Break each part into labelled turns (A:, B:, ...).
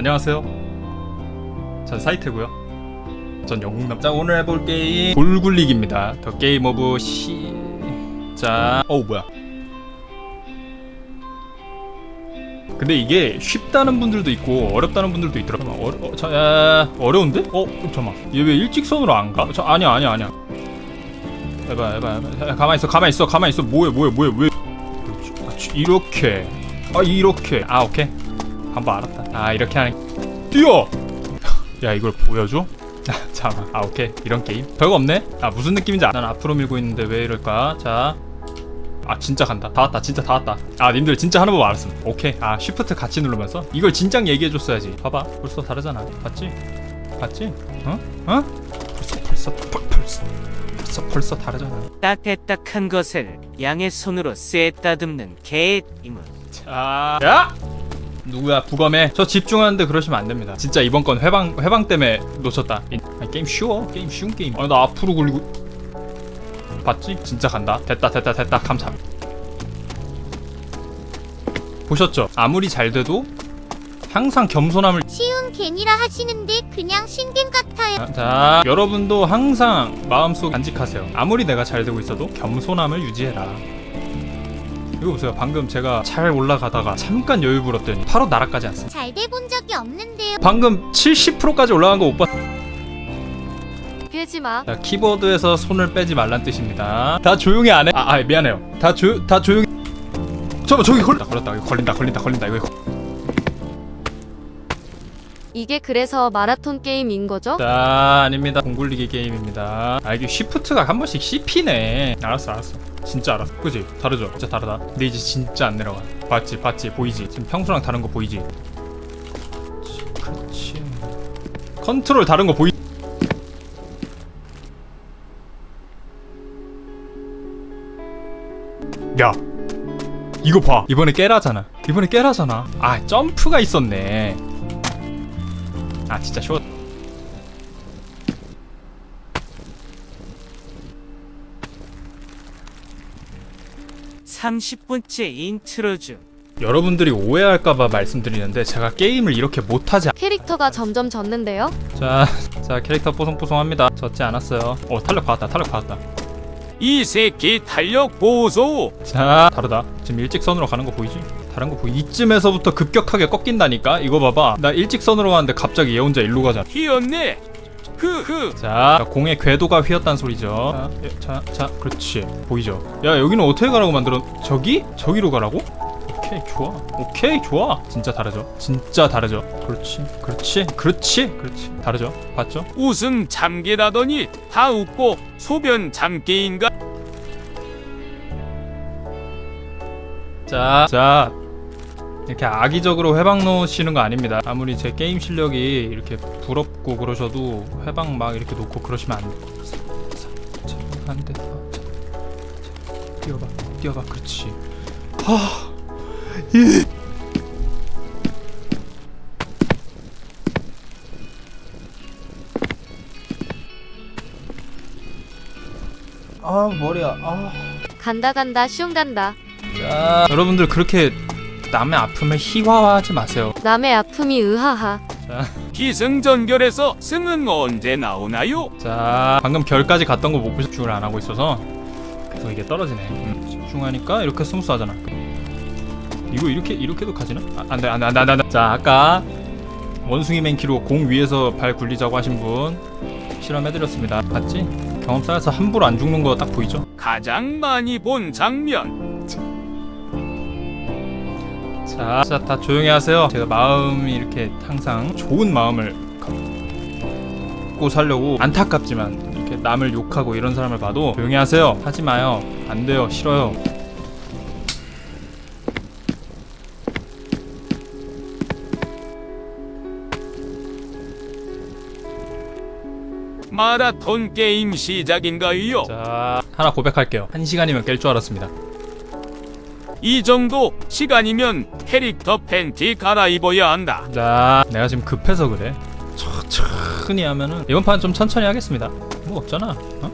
A: 안녕하세요. 전 사이트고요. 전 영웅남. 자 오늘 해볼 게임 돌굴리기입니다. 더 게임 오브 시. 자, 어우 뭐야? 근데 이게 쉽다는 분들도 있고 어렵다는 분들도 있더라고. 어려, 어, 자, 야, 어려운데? 어, 잠깐만. 얘 왜 일직선으로 안 가? 저 아니야, 아니야, 아니야. 해봐, 해봐, 해봐. 야, 가만 있어, 가만 있어, 가만 있어. 뭐해, 뭐해, 뭐해, 왜? 그렇지. 이렇게. 아, 이렇게. 아, 오케이. 한번 알았다. 아, 이렇게 하는. 뛰어. 야, 이걸 보여줘? 아, 잠깐. 아, 오케이. 이런 게임. 별거 없네. 아, 무슨 느낌인지 알. 난 앞으로 밀고 있는데 왜 이럴까? 자. 아 진짜 간다 다 왔다 진짜 다 왔다 아 님들 진짜 하는 법 알았음 오케이 아 쉬프트 같이 누르면서 이걸 진작 얘기해줬어야지 봐봐 벌써 다르잖아 봤지? 봤지? 어? 어? 벌써 벌써 벌, 벌써 벌써 벌써 다르잖아
B: 딱딱한 것을 양의 손으로 쎄 따듬는 개의 힘은
A: 자 야! 누구야? 부검해 저 집중하는데 그러시면 안 됩니다. 진짜 이번 건 회방 회방 때문에 놓쳤다. 이- 아니, 게임 쉬워. 게임 쉬운 게임. 아니 나 앞으로 굴리고. 봤지? 진짜 간다. 됐다 됐다 됐다. 감사 보셨죠? 아무리 잘 돼도 항상 겸손함을
C: 쉬운 개니라 하시는데 그냥 신겐 같아요.
A: 자 여러분도 항상 마음속 간직하세요. 아무리 내가 잘 되고 있어도 겸손함을 유지해라 이거 보세요. 방금 제가 잘 올라가다가 잠깐 여유 부렸더니 바로 날아가지 않습니다
C: 잘 돼 본 적이 없는데요.
A: 방금 70%까지 올라간 거 못 봤...
D: 깨지 마.
A: 자 키보드에서 손을 빼지 말란 뜻입니다. 다 조용히 안 해. 아, 아 미안해요. 다 조, 다 조용히 잠깐만 저기 걸렸다 걸렸다 이거 걸린다 걸린다 걸린다 이거.
D: 이게 그래서 마라톤 게임인 거죠?
A: 자 아닙니다. 공굴리기 게임입니다. 아 이게 쉬프트가 한 번씩 씹히네. 알았어 알았어 진짜 알았어. 그지? 다르죠? 진짜 다르다. 근데 이제 진짜 안 내려가. 봤지? 봤지? 보이지? 지금 평소랑 다른 거 보이지? 그렇지, 컨트롤 다른 거 보이 야. 이거 봐. 이번에 깨라잖아. 이번에 깨라잖아. 아 점프가 있었네. 아 진짜 쇼
B: 30분째 인트로 중.
A: 여러분들이 오해할까봐 말씀드리는데 제가 게임을 이렇게 못하지 않...
D: 캐릭터가 점점 졌는데요?
A: 자, 자 캐릭터 뽀송뽀송합니다. 졌지 않았어요. 어 탄력 받았다 탄력 받았다.
B: 이 새끼 탄력 보소!
A: 자 다르다. 지금 일직선으로 가는 거 보이지? 다른 거 보이 이쯤에서부터 급격하게 꺾인다니까? 이거 봐봐. 나 일직선으로 가는데 갑자기 얘 혼자 일로 가잖아.
B: 휘었네 흐흐.
A: 자 공의 궤도가 휘었단 소리죠. 자, 예, 자, 자 그렇지. 보이죠? 야 여기는 어떻게 가라고 만들어? 저기? 저기로 가라고? 오케이 좋아. 오케이 좋아. 진짜 다르죠? 진짜 다르죠? 그렇지 그렇지 그렇지 그렇지. 다르죠? 봤죠?
B: 웃음 잠기라더니 다 웃고 소변 잠기인가?
A: 자, 자 이렇게 악의적으로 회방 놓으시는 거 아닙니다. 아무리 제 게임 실력이 이렇게 부럽고 그러셔도 회방 막 이렇게 놓고 그러시면 안 돼. 안돼. 뛰어봐, 뛰어봐, 그렇지. 하, 이. 아 머리야. 아.
D: 간다 간다 슝 간다.
A: 자, 여러분들 그렇게 남의 아픔을 희화화하지 마세요.
D: 남의 아픔이 으하하.
A: 자,
B: 기승전결에서 승은 언제 나오나요?
A: 자, 방금 결까지 갔던 거 못 보시 집중을 안 하고 있어서 계속 이게 떨어지네. 음, 집중하니까 이렇게 스무스하잖아. 이거 이렇게 이렇게도 가지나? 아, 안돼 안돼 안돼 안돼. 자, 아까 원숭이 맨키로 공 위에서 발 굴리자고 하신 분 실험해드렸습니다. 봤지? 경험 쌓여서 함부로 안 죽는 거 딱 보이죠?
B: 가장 많이 본 장면
A: 자, 자, 다 조용히 하세요. 제가 마음이 이렇게 항상 좋은 마음을 갖고 살려고 안타깝지만 이렇게 남을 욕하고 이런 사람을 봐도 조용히 하세요. 하지 마요. 안 돼요. 싫어요.
B: 마라톤 게임 시작인가요?
A: 자, 하나 고백할게요. 한 시간이면 깰 줄 알았습니다.
B: 이 정도 시간이면 캐릭터 팬티 갈아입어야 한다.
A: 나 내가 지금 급해서 그래. 천천히 하면은 이번 판 좀 천천히 하겠습니다. 뭐 없잖아. 어?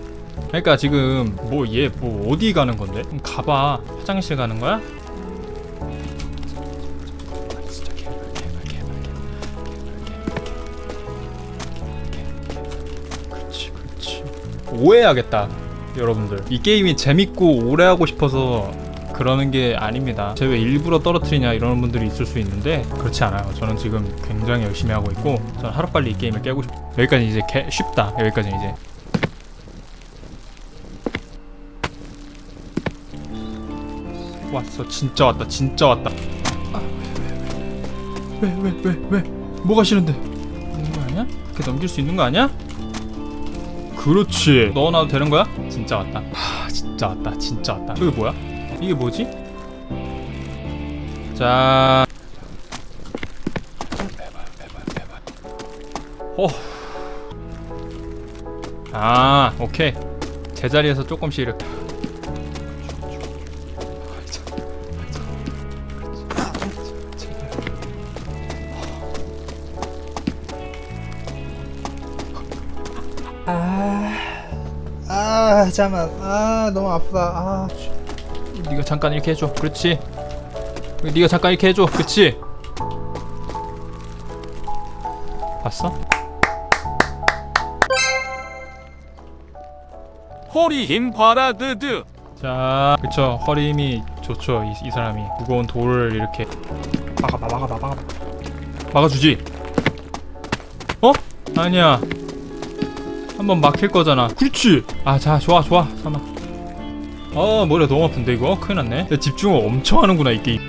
A: 그러니까 지금 뭐 얘뭐 뭐 어디 가는 건데? 그럼 가봐. 화장실 가는 거야? 오해하겠다 여러분들 이 게임이 재밌고 오래 하고 싶어서 그러는 게 아닙니다. 제 왜 일부러 떨어뜨리냐 이러는 분들이 있을 수 있는데 그렇지 않아요. 저는 지금 굉장히 열심히 하고 있고 저는 하루빨리 이 게임을 깨고 싶 여기까지 이제 개, 쉽다. 여기까지 이제. 왔어. 진짜 왔다. 진짜 왔다. 왜왜 왜 왜 뭐가 싫은데? 있는 거 아니야? 이렇게 넘길 수 있는 거 아니야? 그렇지. 넣어놔도 되는 거야? 진짜 왔다. 하 진짜 왔다. 진짜 왔다. 저게 뭐야? 이게 뭐지? 자. 어. 아 오케이. 제자리에서 조금씩 이렇게.
E: 아 잠깐 아 너무 아프다. 아
A: 네가 잠깐 이렇게 해줘. 그렇지? 네가 잠깐 이렇게 해줘. 그렇지? 봤어?
B: 허리 힘 파라드드.
A: 자 그쵸. 허리 힘이 좋죠 이, 이 사람이. 무거운 돌을 이렇게. 막아봐 막아봐 막아봐. 막아주지. 어? 아니야. 한번 막힐 거잖아. 그렇지. 아자 좋아 좋아. 잠깐만 아 머리가 너무 아픈데 이거 큰일 났네 야, 집중을 엄청 하는구나 이 게임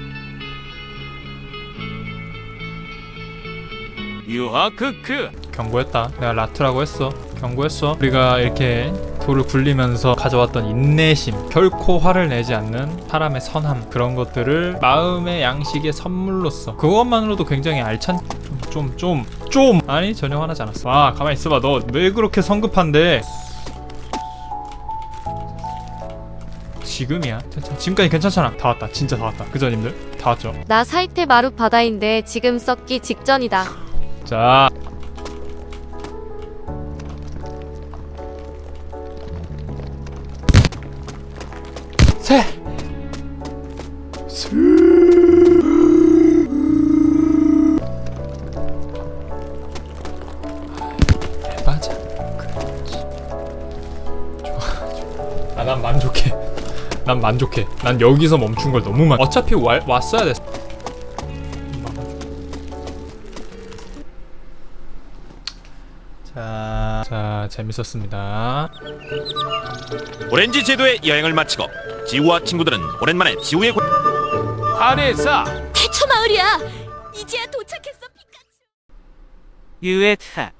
B: 유하 크크
A: 경고했다. 내가 라트라고 했어. 경고했어. 우리가 이렇게 돌을 굴리면서 가져왔던 인내심, 결코 화를 내지 않는 사람의 선함 그런 것들을 마음의 양식의 선물로서 그것만으로도 굉장히 알찬. 좀좀 좀, 아니 전혀 화나지 않았어. 아 가만 히 있어봐. 너 왜 그렇게 성급한데? 지금이야. 괜찮- 지금까지 괜찮잖아. 다 왔다. 진짜 다 왔다. 그죠, 님들? 다 왔죠.
D: 나 사이테 마루 바다인데 지금 썩기 직전이다.
A: 자. 세. 스. 맞아. 그렇지. 좋아, 좋아. 아, 난 만족해. 난 만족해. 난 여기서 멈춘 걸 너무 만. 어차피 와, 왔어야 됐어. 자, 자 재밌었습니다.
F: 오렌지 제도의 여행을 마치고 지우와 친구들은 오랜만에 지우의 고...
B: 아레사
C: 대처 마을이야. 이제야 도착했어 피카츄.
B: 유에타